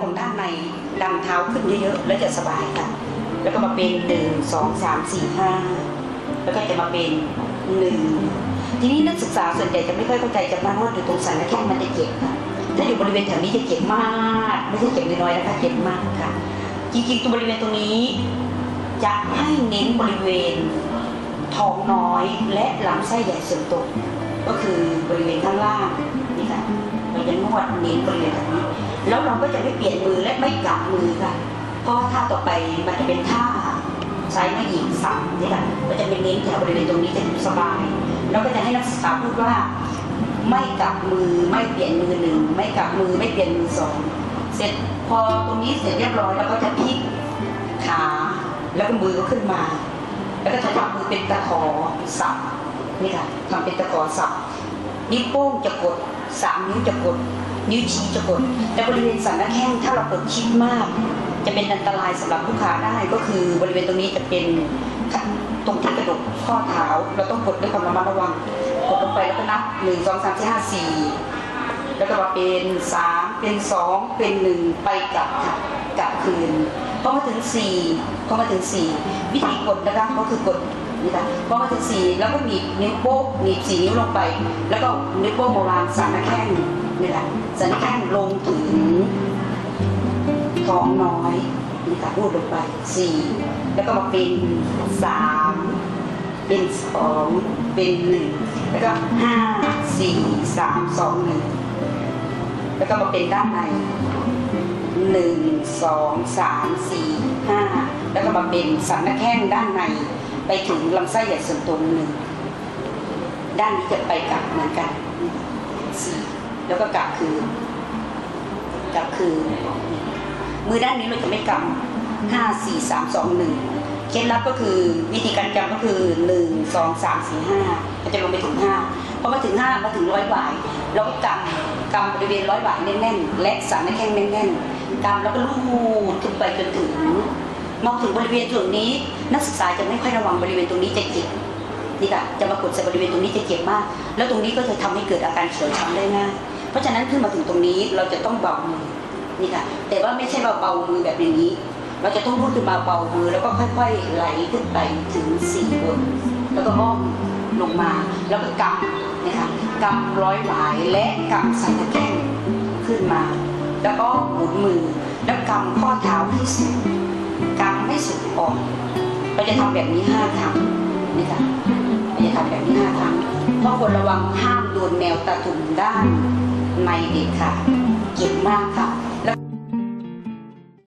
ของด้านในดันเท้าขึ้นเยอะๆแล้วจะสบายค่ะ แล้วก็มาเป็นหนึ่งสองสามสี่ห้าแล้วก็จะมาเป็นหนึ่งทีนี้นักศึกษาส่วนใหญ่จะไม่ค่อยเข้าใจจะมานวดอยู่ตรงสันและแข้งมันจะเจ็บค่ะถ้าอยู่บริเวณแถวนี้จะเจ็บมาก ไม่ใช่เจ็บน้อยๆนะคะเจ็บมากค่ะจริงๆตัวบริเวณตรงนี้จะให้เน้นบริเวณท้องน้อยและลำไส้ใหญ่ส่วนตกก็คือบริเวณข้างล่างนี่ค่ะเราจะนวดเน้นบริเวณตรงนี้ แล้วเราก็จะไม่เปลี่ยนมือและไม่กลับมือค่ะ เพราะว่าท่าต่อไปมันจะเป็นท่าใช้ไม้หยิบสับนี่ค่ะก็จะเป็นเน้นแถวบริเวณตรงนี้จะสบาย แล้วก็จะให้นักศึกษาพูดว่า ไม่กลับมือไม่เปลี่ยนมือหนึ่งไม่กลับมือไม่เปลี่ยนมือสองเสร็จพอตรงนี้เสร็จเรียบร้อยแล้วก็จะพลิกขาแล้วก็มือก็ขึ้นมา แล้วก็จะทำมือเป็นตะขอสับนี่ค่ะทำเป็นตะขอสับนิ้วโป้งจะกดสามนิ้วจะกด นิ้วชี้จะกด แต่บริเวณสันหน้าแข้งถ้าเรากดชิดมาก จะเป็นอันตรายสำหรับลูกค้าได้ก็คือบริเวณตรงนี้จะเป็นตรงที่กระดูกข้อเท้าเราต้องกดด้วยความระมัดระวัง กดลงไปแล้วก็นับหนึ่งสองสามสี่ห้าสี่แล้วก็มาเป็นสามเป็นสองเป็นหนึ่งไปกลับค่ะกลับคืนพอมาถึงสี่พอมาถึงสี่วิธีกดนะคะก็คือกด นี่ค่ะพอมาถึงสี่แล้วก็หนีบนิ้วโป้งหนีบสี่นิ้วลงไป แล้วก็นิ้วโป้งมาวางสันนแข้งนี่แหละสันนแข้งลงถึงท้องน้อยนี่ค่ะพูดลงไปสี่แล้วก็มาเป็นสามเป็นสองเป็นหนึ่งแล้วก็ห้าสี่สามสองหนึ่งแล้วก็มาเป็นด้านในหนึ่งสองสามสี่ห้าแล้วก็มาเป็นสันนแข้งด้านใน ไปถึงลำไส้ใหญ่ส่วนตรงหนึ่งด้านนี้จะไปกลับเหมือนกันสี่แล้วก็กลับคืนกลับคืนมือด้านนี้เราจะไม่กำห้าสี่สามสองหนึ่งเคล็ดลับก็คือวิธีการกำก็คือหนึ่งสองสามสี่ห้ามันจะลงไปถึงห้าพอมาถึงห้ามาถึงร้อยหวายเราก็กำกำบริเวณร้อยหวายแน่นๆและสันในแข้งแน่นๆกำแล้วก็ลูดขึ้นไปจนถึง มองถึงบริเวณจุดนี้ นักศึกษาจะไม่ค่อยระวังบริเวณตรงนี้จะเจ็บนี่ค่ะจะมากดใส่บริเวณตรงนี้จะเจ็บมาก แล้วตรงนี้ก็จะทำให้เกิดอาการเขียวช้ำได้ง่ายเพราะฉะนั้นขึ้นมาถึงตรงนี้เราจะต้องเบามือนี่ค่ะ แต่ว่าไม่ใช่ว่าเบามือแบบอย่างนี้ เราจะต้องรูดขึ้นมาเบามือแล้วก็ค่อย ๆ ไหลขึ้นไปถึงสี่บนแล้วก็อ้อมลงมาแล้วก็กำนะคะกำร้อยหวายและกำใส่ตะแคงขึ้นมา แล้วก็หมุนมือแล้วกำข้อเท้าให้สุด กำให้สุดออกเราจะทำแบบนี้ห้าครั้งนี่ค่ะเราจะทำแบบนี้ห้าครั้งเพราะคนระวังห้ามโดนแนวตะตุ่มด้านในเด็ดค่ะเก็บมากค่ะ